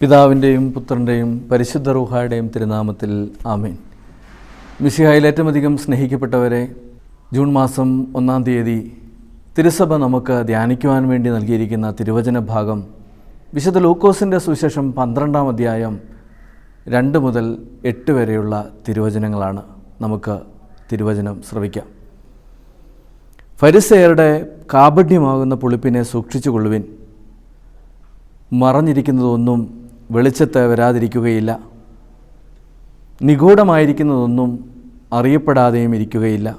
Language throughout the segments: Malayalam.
പിതാവിന്റെയും പുത്രന്റെയും പരിശുദ്ധ റൂഹായുടെയും തിരുനാമത്തിൽ ആമീൻ. മിശിഹായിൽ ഏറ്റവും അധികം സ്നേഹിക്കപ്പെട്ടവരെ ജൂൺ മാസം ഒന്നാം തീയതി തിരുസഭ നമുക്ക് ധ്യാനിക്കുവാൻ വേണ്ടി നൽകിയിരിക്കുന്ന തിരുവചന ഭാഗം വിശുദ്ധ ലൂക്കോസിന്റെ സുവിശേഷം പന്ത്രണ്ടാം അധ്യായം രണ്ട് മുതൽ എട്ട് വരെയുള്ള തിരുവചനങ്ങളാണ് നമുക്ക് തിരുവചനം ശ്രവിക്കാം. ഫരിസയരുടെ കാപഢ്യമാകുന്ന പുളിപ്പിനെ സൂക്ഷിച്ചു കൊള്ളുവിൻ മറഞ്ഞിരിക്കുന്നതൊന്നും വെളിച്ചത്ത് വരാതിരിക്കുകയില്ല. നിഗൂഢമായിരിക്കുന്നതൊന്നും അറിയപ്പെടാതെയും ഇരിക്കുകയില്ല.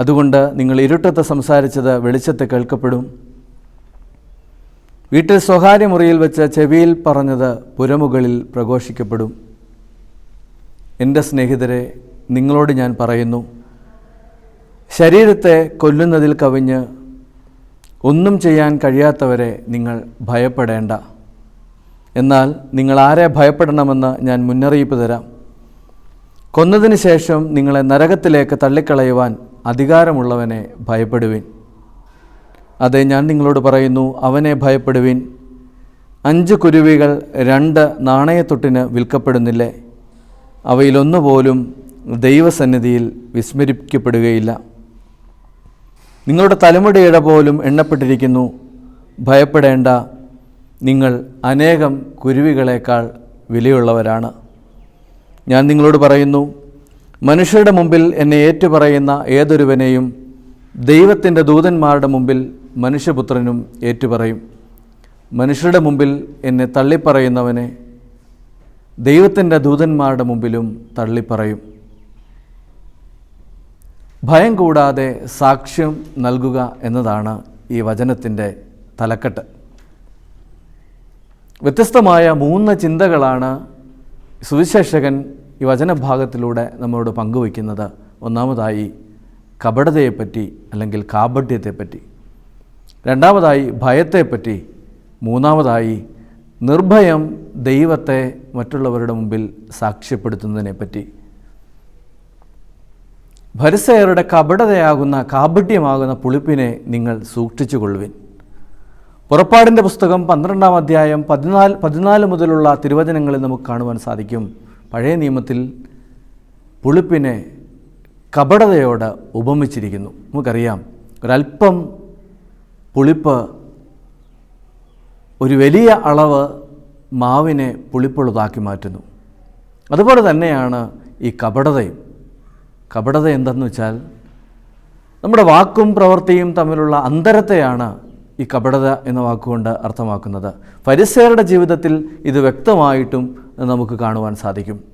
അതുകൊണ്ട് നിങ്ങൾ ഇരുട്ടത്ത് സംസാരിച്ചത് വെളിച്ചത്ത് കേൾക്കപ്പെടും. വീട്ടിൽ സ്വകാര്യ മുറിയിൽ വെച്ച് ചെവിയിൽ പറഞ്ഞത് പുരമുകളിൽ പ്രഘോഷിക്കപ്പെടും. എന്റെ സ്നേഹിതരെ നിങ്ങളോട് ഞാൻ പറയുന്നു ശരീരത്തെ കൊല്ലുന്നതിൽ കവിഞ്ഞ് ഒന്നും ചെയ്യാൻ കഴിയാത്തവരെ നിങ്ങൾ ഭയപ്പെടേണ്ട. എന്നാൽ നിങ്ങൾ ആരെ ഭയപ്പെടണമെന്ന് ഞാൻ മുന്നറിയിപ്പ് തരാം. കൊന്നതിന് ശേഷം നിങ്ങളെ നരകത്തിലേക്ക് തള്ളിക്കളയുവാൻ അധികാരമുള്ളവനെ ഭയപ്പെടുവിൻ. അതെ ഞാൻ നിങ്ങളോട് പറയുന്നു അവനെ ഭയപ്പെടുവിൻ. അഞ്ച് കുരുവികൾ രണ്ട് നാണയത്തൊട്ടിന് വിൽക്കപ്പെടുന്നില്ലേ? അവയിലൊന്നുപോലും ദൈവസന്നിധിയിൽ വിസ്മരിക്കപ്പെടുകയില്ല. നിങ്ങളുടെ തലമുടിയുടെ പോലും എണ്ണപ്പെട്ടിരിക്കുന്നു. ഭയപ്പെടേണ്ട നിങ്ങൾ അനേകം കുരുവികളേക്കാൾ വിലയുള്ളവരാണ്. ഞാൻ നിങ്ങളോട് പറയുന്നു മനുഷ്യരുടെ മുമ്പിൽ എന്നെ ഏറ്റുപറയുന്ന ഏതൊരുവനെയും ദൈവത്തിന്റെ ദൂതന്മാരുടെ മുമ്പിൽ മനുഷ്യപുത്രനും ഏറ്റുപറയും. മനുഷ്യരുടെ മുമ്പിൽ എന്നെ തള്ളിപ്പറയുന്നവനെ ദൈവത്തിന്റെ ദൂതന്മാരുടെ മുമ്പിലും തള്ളിപ്പറയും. ഭയം കൂടാതെ സാക്ഷ്യം നൽകുക എന്നതാണ് ഈ വചനത്തിന്റെ തലക്കെട്ട്. വ്യത്യസ്തമായ മൂന്ന് ചിന്തകളാണ് സുവിശേഷകൻ ഈ വചനഭാഗത്തിലൂടെ നമ്മളോട് പങ്കുവയ്ക്കുന്നത്. ഒന്നാമതായി കപടതയെപ്പറ്റി അല്ലെങ്കിൽ കാപഢ്യത്തെപ്പറ്റി രണ്ടാമതായി ഭയത്തെപ്പറ്റി. മൂന്നാമതായി നിർഭയം ദൈവത്തെ മറ്റുള്ളവരുടെ മുമ്പിൽ സാക്ഷ്യപ്പെടുത്തുന്നതിനെപ്പറ്റി. ഭരിസയരുടെ കപടതയാകുന്ന കാപഢ്യമാകുന്ന പുളിപ്പിനെ നിങ്ങൾ സൂക്ഷിച്ചുകൊള്ളുവിൻ. പുറപ്പാടിന്റെ പുസ്തകം പന്ത്രണ്ടാം അധ്യായം പതിനാല് പതിനാല് മുതലുള്ള തിരുവചനങ്ങളിൽ നമുക്ക് കാണുവാൻ സാധിക്കും. പഴയ നിയമത്തിൽ പുളിപ്പിനെ കപടതയോട് ഉപമിച്ചിരിക്കുന്നു. നമുക്കറിയാം ഒരല്പം പുളിപ്പ് ഒരു വലിയ അളവ് മാവിനെ പുളിപ്പുള്ളതാക്കി മാറ്റുന്നു. അതുപോലെ തന്നെയാണ് ഈ കപടതയും. കപടത എന്തെന്ന് വെച്ചാൽ നമ്മുടെ വാക്കും പ്രവൃത്തിയും തമ്മിലുള്ള അന്തരത്തെയാണ് ഈ കപടത എന്ന വാക്കുകൊണ്ട് അർത്ഥമാക്കുന്നത്. പരിസരരുടെ ജീവിതത്തിൽ ഇത് വ്യക്തമായിട്ടും നമുക്ക് കാണുവാൻ സാധിക്കും.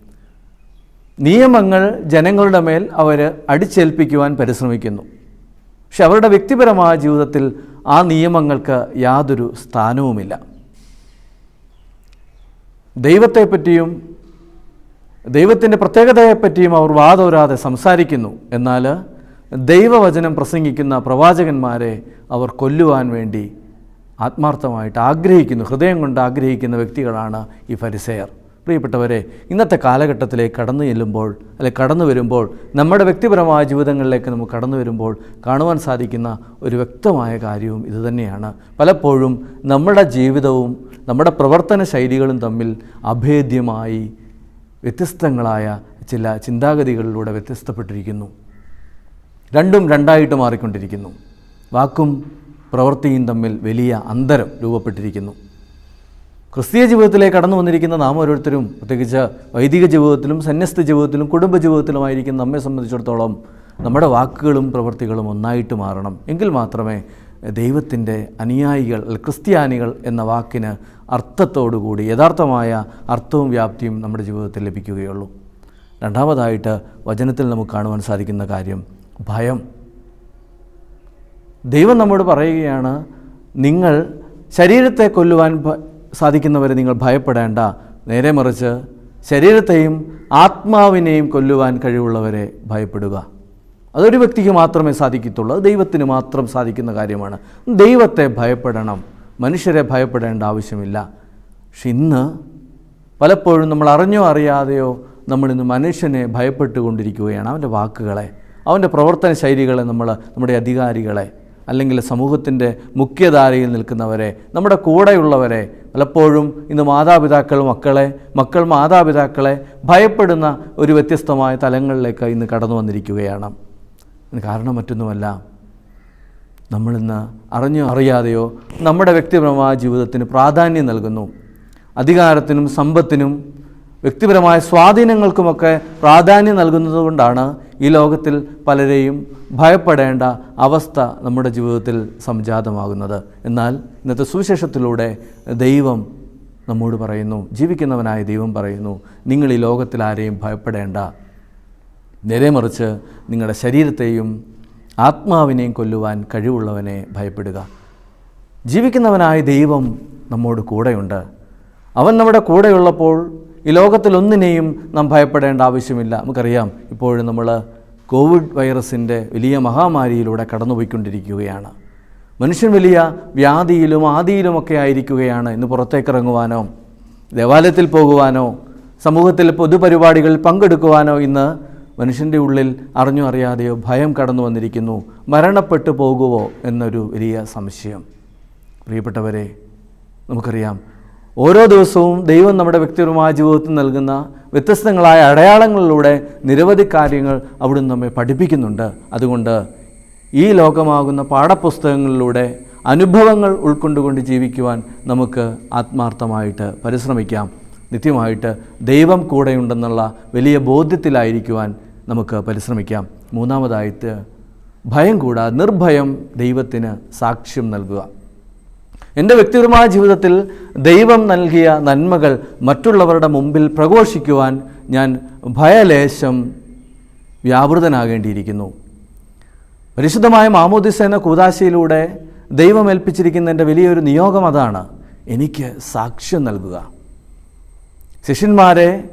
നിയമങ്ങൾ ജനങ്ങളുടെ മേൽ അവർ അടിച്ചേൽപ്പിക്കുവാൻ പരിശ്രമിക്കുന്നു. പക്ഷെ അവരുടെ വ്യക്തിപരമായ ജീവിതത്തിൽ ആ നിയമങ്ങൾക്ക് യാതൊരു സ്ഥാനവുമില്ല. ദൈവത്തെപ്പറ്റിയും ദൈവത്തിന്റെ പ്രത്യേകതയെപ്പറ്റിയും അവർ വാതോരാതെ സംസാരിക്കുന്നു. എന്നാൽ ദൈവവചനം പ്രസംഗിക്കുന്ന പ്രവാചകന്മാരെ അവർ കൊല്ലുവാൻ വേണ്ടി ആത്മാർത്ഥമായിട്ട് ആഗ്രഹിക്കുന്നു ഹൃദയം കൊണ്ട് ആഗ്രഹിക്കുന്ന വ്യക്തികളാണ് ഈ ഫരിസെയർ. പ്രിയപ്പെട്ടവരെ ഇന്നത്തെ കാലഘട്ടത്തിലേക്ക് കടന്നു ചെല്ലുമ്പോൾ അല്ലെ കടന്നു വരുമ്പോൾ നമ്മുടെ വ്യക്തിപരമായ ജീവിതങ്ങളിലേക്ക് നമുക്ക് കടന്നു വരുമ്പോൾ കാണുവാൻ സാധിക്കുന്ന ഒരു വ്യക്തമായ കാര്യവും ഇതുതന്നെയാണ് പലപ്പോഴും നമ്മുടെ ജീവിതവും നമ്മുടെ പ്രവർത്തന ശൈലികളും തമ്മിൽ അഭേദ്യമായി വ്യത്യസ്തങ്ങളായ ചില ചിന്താഗതികളിലൂടെ വ്യത്യസ്തപ്പെട്ടിരിക്കുന്നു. രണ്ടും രണ്ടായിട്ട് മാറിക്കൊണ്ടിരിക്കുന്നു. വാക്കും പ്രവൃത്തിയും തമ്മിൽ വലിയ അന്തരം രൂപപ്പെട്ടിരിക്കുന്നു. ക്രിസ്തീയ ജീവിതത്തിലേക്ക് കടന്നു വന്നിരിക്കുന്ന നാം ഓരോരുത്തരും പ്രത്യേകിച്ച് വൈദിക ജീവിതത്തിലും സന്യസ്ത ജീവിതത്തിലും കുടുംബ ജീവിതത്തിലുമായിരിക്കുന്ന നമ്മെ സംബന്ധിച്ചിടത്തോളം നമ്മുടെ വാക്കുകളും പ്രവൃത്തികളും ഒന്നായിട്ട് മാറണം. എങ്കിൽ മാത്രമേ ദൈവത്തിന്റെ അനുയായികൾ ക്രിസ്ത്യാനികൾ എന്ന വാക്കിന് അർത്ഥത്തോടുകൂടി യഥാർത്ഥമായ അർത്ഥവും വ്യാപ്തിയും നമ്മുടെ ജീവിതത്തിൽ ലഭിക്കുകയുള്ളൂ. രണ്ടാമതായിട്ട് വചനത്തിൽ നമുക്ക് കാണുവാൻ സാധിക്കുന്ന കാര്യം ഭയം. ദൈവം നമ്മോട് പറയുകയാണ് നിങ്ങൾ ശരീരത്തെ കൊല്ലുവാൻ സാധിക്കുന്നവരെ നിങ്ങൾ ഭയപ്പെടേണ്ട. നേരെ മറിച്ച് ശരീരത്തെയും ആത്മാവിനെയും കൊല്ലുവാൻ കഴിവുള്ളവരെ ഭയപ്പെടുക. അതൊരു വ്യക്തിക്ക് മാത്രമേ സാധിക്കത്തുള്ളൂ. അത് ദൈവത്തിന് മാത്രം സാധിക്കുന്ന കാര്യമാണ്. ദൈവത്തെ ഭയപ്പെടണം. മനുഷ്യരെ ഭയപ്പെടേണ്ട ആവശ്യമില്ല. പക്ഷെ ഇന്ന് പലപ്പോഴും നമ്മൾ അറിഞ്ഞോ അറിയാതെയോ നമ്മളിന്ന് മനുഷ്യനെ ഭയപ്പെട്ടുകൊണ്ടിരിക്കുകയാണ്. അവന്റെ വാക്കുകളെ അവന്റെ പ്രവർത്തന ശൈലികളെ നമ്മൾ നമ്മുടെ അധികാരികളെ അല്ലെങ്കിൽ സമൂഹത്തിന്റെ മുഖ്യധാരയിൽ നിൽക്കുന്നവരെ നമ്മുടെ കൂടെയുള്ളവരെ പലപ്പോഴും ഇന്ന് മാതാപിതാക്കൾ മക്കളെ മക്കൾ മാതാപിതാക്കളെ ഭയപ്പെടുന്ന ഒരു വ്യത്യസ്തമായ തലങ്ങളിലേക്ക് ഇന്ന് കടന്നു വന്നിരിക്കുകയാണ്. കാരണം മറ്റൊന്നുമല്ല നമ്മളിന്ന് അറിഞ്ഞോ അറിയാതെയോ നമ്മുടെ വ്യക്തിപരമായ ജീവിതത്തിന് പ്രാധാന്യം നൽകുന്നു. അധികാരത്തിനും സമ്പത്തിനും വ്യക്തിപരമായ സ്വാധീനങ്ങൾക്കുമൊക്കെ പ്രാധാന്യം നൽകുന്നത് കൊണ്ടാണ് ഈ ലോകത്തിൽ പലരെയും ഭയപ്പെടേണ്ട അവസ്ഥ നമ്മുടെ ജീവിതത്തിൽ സംജാതമാകുന്നത്. എന്നാൽ ഇന്നത്തെ സുവിശേഷത്തിലൂടെ ദൈവം നമ്മോട് പറയുന്നു ജീവിക്കുന്നവനായ ദൈവം പറയുന്നു നിങ്ങൾ ഈ ലോകത്തിൽ ആരെയും ഭയപ്പെടേണ്ട. നേരെ മറിച്ച് നിങ്ങളുടെ ശരീരത്തെയും ആത്മാവിനെയും കൊല്ലുവാൻ കഴിവുള്ളവനെ ഭയപ്പെടുക. ജീവിക്കുന്നവനായ ദൈവം നമ്മോട് കൂടെയുണ്ട്. അവൻ നമ്മുടെ കൂടെയുള്ളപ്പോൾ ഈ ലോകത്തിൽ ഒന്നിനെയും നാം ഭയപ്പെടേണ്ട ആവശ്യമില്ല. നമുക്കറിയാം ഇപ്പോഴും നമ്മൾ കോവിഡ് വൈറസിന്റെ വലിയ മഹാമാരിയിലൂടെ കടന്നുപോയിക്കൊണ്ടിരിക്കുകയാണ്. മനുഷ്യൻ വലിയ വ്യാധിയിലും ആദിയിലുമൊക്കെ ആയിരിക്കുകയാണ്. ഇന്ന് പുറത്തേക്കിറങ്ങുവാനോ ദേവാലയത്തിൽ പോകുവാനോ സമൂഹത്തിൽ പൊതുപരിപാടികളിൽ പങ്കെടുക്കുവാനോ ഇന്ന് മനുഷ്യന്റെ ഉള്ളിൽ അറിഞ്ഞോ അറിയാതെയോ ഭയം കടന്നു വന്നിരിക്കുന്നു. മരണപ്പെട്ടു പോകുമോ എന്നൊരു വലിയ സംശയം. പ്രിയപ്പെട്ടവരെ നമുക്കറിയാം ഓരോ ദിവസവും ദൈവം നമ്മുടെ വ്യക്തിപരമായ ജീവിതത്തിൽ നൽകുന്ന വ്യത്യസ്തങ്ങളായ അടയാളങ്ങളിലൂടെ നിരവധി കാര്യങ്ങൾ അവിടുന്ന് നമ്മെ പഠിപ്പിക്കുന്നുണ്ട്. അതുകൊണ്ട് ഈ ലോകമാകുന്ന പാഠപുസ്തകങ്ങളിലൂടെ അനുഭവങ്ങൾ ഉൾക്കൊണ്ടുകൊണ്ട് ജീവിക്കുവാൻ നമുക്ക് ആത്മാർത്ഥമായിട്ട് പരിശ്രമിക്കാം. നിത്യമായിട്ട് ദൈവം കൂടെയുണ്ടെന്നുള്ള വലിയ ബോധ്യത്തിലായിരിക്കുവാൻ നമുക്ക് പരിശ്രമിക്കാം. മൂന്നാമതായിട്ട് ഭയം കൂടാതെ നിർഭയം ദൈവത്തിന് സാക്ഷ്യം നൽകുക. എന്റെ വ്യക്തിപരമായ ജീവിതത്തിൽ ദൈവം നൽകിയ നന്മകൾ മറ്റുള്ളവരുടെ മുമ്പിൽ പ്രഘോഷിക്കുവാൻ ഞാൻ ഭയലേശം വ്യാപൃതനാകേണ്ടിയിരിക്കുന്നു. പരിശുദ്ധമായ മാമോദിസേന കൂതാശയിലൂടെ ദൈവം ഏൽപ്പിച്ചിരിക്കുന്ന എന്റെ വലിയൊരു നിയോഗം അതാണ്. എനിക്ക് സാക്ഷ്യം നൽകുക. ശിഷ്യന്മാരെ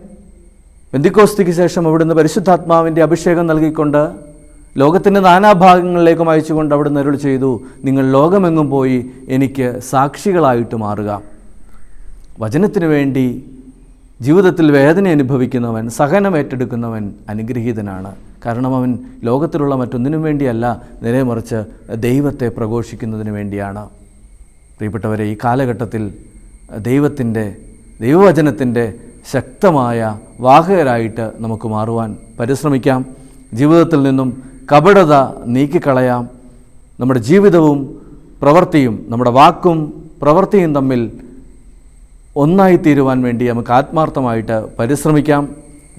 ബന്ധിക്കോസ്തിക്ക് ശേഷം അവിടുന്ന് പരിശുദ്ധാത്മാവിന്റെ അഭിഷേകം നൽകിക്കൊണ്ട് ലോകത്തിന്റെ നാനാഭാഗങ്ങളിലേക്കും അയച്ചുകൊണ്ട് അവിടെ അരുൾ ചെയ്തു നിങ്ങൾ ലോകമെങ്ങും പോയി എനിക്ക് സാക്ഷികളായിട്ട് മാറുക. വചനത്തിനു വേണ്ടി ജീവിതത്തിൽ വേദന അനുഭവിക്കുന്നവൻ സഹനം ഏറ്റെടുക്കുന്നവൻ അനുഗ്രഹീതനാണ്. കാരണം അവൻ ലോകത്തിലുള്ള മറ്റൊന്നിനും വേണ്ടിയല്ല നേരെ മറിച്ച് ദൈവത്തെ പ്രഘോഷിക്കുന്നതിന് വേണ്ടിയാണ്. പ്രിയപ്പെട്ടവരെ ഈ കാലഘട്ടത്തിൽ ദൈവത്തിന്റെ ദൈവവചനത്തിന്റെ ശക്തമായ വാഹകരായിട്ട് നമുക്ക് മാറുവാൻ പരിശ്രമിക്കാം. ജീവിതത്തിൽ നിന്നും കപടത നീക്കിക്കളയാം. നമ്മുടെ ജീവിതവും പ്രവൃത്തിയും നമ്മുടെ വാക്കും പ്രവൃത്തിയും തമ്മിൽ ഒന്നായി തീരുവാൻ വേണ്ടി നമുക്ക് ആത്മാർത്ഥമായിട്ട് പരിശ്രമിക്കാം.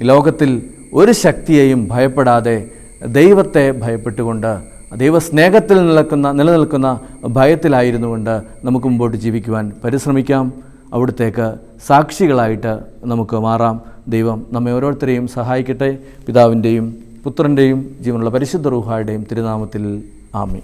ലോകത്തിൽ ഒരു ശക്തിയെയും ഭയപ്പെടാതെ ദൈവത്തെ ഭയപ്പെട്ടുകൊണ്ട് ദൈവസ്നേഹത്തിൽ നിലനിൽക്കുന്ന ഭയത്തിലായിരുന്നു കൊണ്ട് നമുക്ക് മുമ്പോട്ട് ജീവിക്കുവാൻ പരിശ്രമിക്കാം. അവിടത്തേക്ക് സാക്ഷികളായിട്ട് നമുക്ക് മാറാം. ദൈവം നമ്മെ ഓരോരുത്തരെയും സഹായിക്കട്ടെ. പിതാവിന്റെയും പുത്രന്റെയും ജീവനുള്ള പരിശുദ്ധ റൂഹായുടെയും തിരുനാമത്തിൽ ആമി